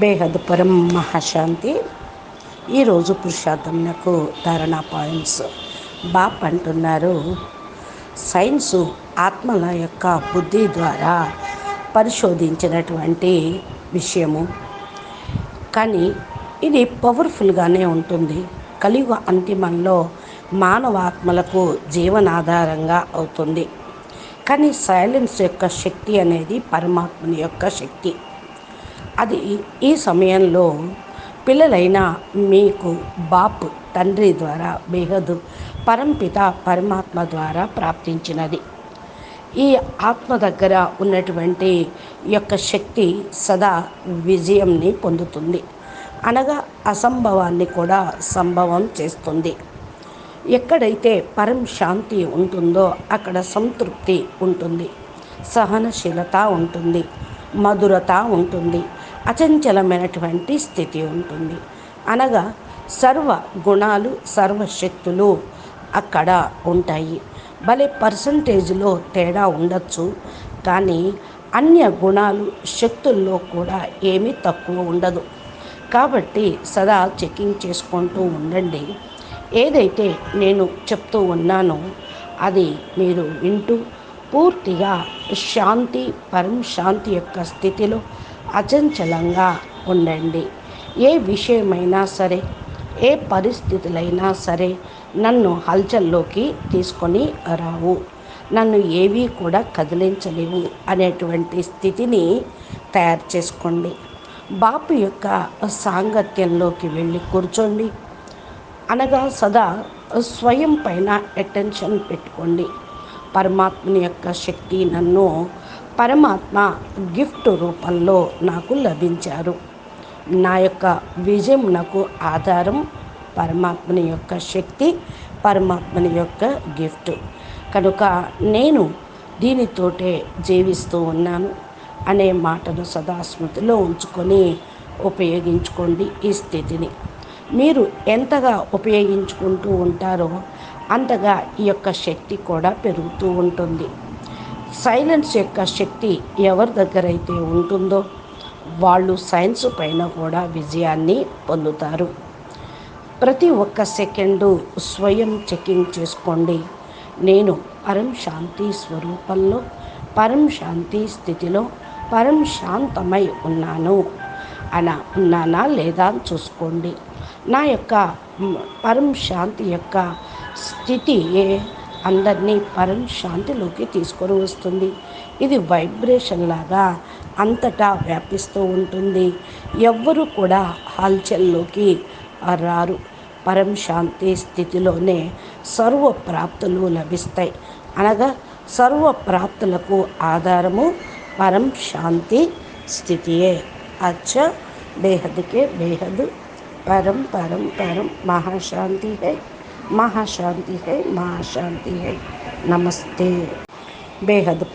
బేహద్ పరం మహాశాంతి. ఈరోజు పురుషార్థంకు ధారణ పాయింట్స్. బాప్ అంటున్నారు సైన్సు ఆత్మల యొక్క బుద్ధి ద్వారా పరిశోధించినటువంటి విషయము. కానీ ఇది పవర్ఫుల్గానే ఉంటుంది. కలియుగ అంతిమంలో మానవాత్మలకు జీవనాధారంగా అవుతుంది. కానీ సైలెన్స్ యొక్క శక్తి అనేది పరమాత్మని యొక్క శక్తి. అది ఈ సమయంలో పిల్లలైన మీకు బాప్ తండ్రి ద్వారా బేహదు పరంపిత పరమాత్మ ద్వారా ప్రాప్తించినది. ఈ ఆత్మ దగ్గర ఉన్నటువంటి యొక్క శక్తి సదా విజయంని పొందుతుంది. అనగా అసంభవాన్ని కూడా సంభవం చేస్తుంది. ఎక్కడైతే పరం శాంతి ఉంటుందో అక్కడ సంతృప్తి ఉంటుంది. సహనశీలత ఉంటుంది. మధురత ఉంటుంది. అచంచలమైనటువంటి స్థితి ఉంటుంది. అనగా సర్వ గుణాలు సర్వశక్తులు అక్కడ ఉంటాయి. భలే పర్సంటేజ్లో తేడా ఉండొచ్చు కానీ అన్య గుణాలు శక్తుల్లో కూడా ఏమీ తక్కువ ఉండదు. కాబట్టి సదా చెకింగ్ చేసుకుంటూ ఉండండి. ఏదైతే నేను చెప్తూ ఉన్నానో అది మీరు వింటూ పూర్తిగా శాంతి పరం శాంతి యొక్క స్థితిలో అచంచలంగా ఉండండి. ఏ విషయమైనా సరే ఏ పరిస్థితులైనా సరే నన్ను హల్చల్లోకి తీసుకొని రావు. నన్ను ఏవీ కూడా కదిలించలేవు అనేటువంటి స్థితిని తయారు చేసుకోండి. బాపు యొక్క సాంగత్యంలోకి వెళ్ళి కూర్చోండి. అనగా సదా స్వయం పైన అటెన్షన్ పెట్టుకోండి. పరమాత్మని యొక్క శక్తి నన్ను పరమాత్మ గిఫ్ట్ రూపంలో నాకు లభించారు. నా యొక్క విజయం నాకు ఆధారం. పరమాత్మని యొక్క శక్తి పరమాత్మని యొక్క గిఫ్ట్. కనుక నేను దీనితోటే జీవిస్తూ ఉన్నాను అనే మాటను సదా స్మృతిలో ఉంచుకొని ఉపయోగించుకోండి ఈ స్థితిని. మీరు ఎంతగా ఉపయోగించుకుంటూ ఉంటారో అంతగా ఈ యొక్క శక్తి కూడా పెరుగుతూ ఉంటుంది. సైలెన్స్ యొక్క శక్తి ఎవరి దగ్గర అయితే ఉంటుందో వాళ్ళు సైన్స్ పైన కూడా విజయాన్ని పొందుతారు. ప్రతి ఒక్క సెకండు స్వయం చెకింగ్ చేసుకోండి. నేను పరం శాంతి స్వరూపంలో పరం శాంతి స్థితిలో పరం శాంతమై ఉన్నాను. అన ఉన్నానా లేదా చూసుకోండి. నా యొక్క పరం శాంతి యొక్క స్థితియే అందరినీ పరం శాంతిలోకి తీసుకొని వస్తుంది. ఇది వైబ్రేషన్ లాగా అంతటా వ్యాపిస్తూ ఉంటుంది. ఎవ్వరూ కూడా హల్చల్లోకి రారు. పరం శాంతి స్థితిలోనే సర్వ ప్రాప్తులు లభిస్తాయి. అనగా సర్వ ప్రాప్తులకు ఆధారము పరం శాంతి స్థితియే. అచ్చ బేహద్కే బేహద్ परम परम परम महाशांति है महाशांति है महाशांति है। नमस्ते। बेहद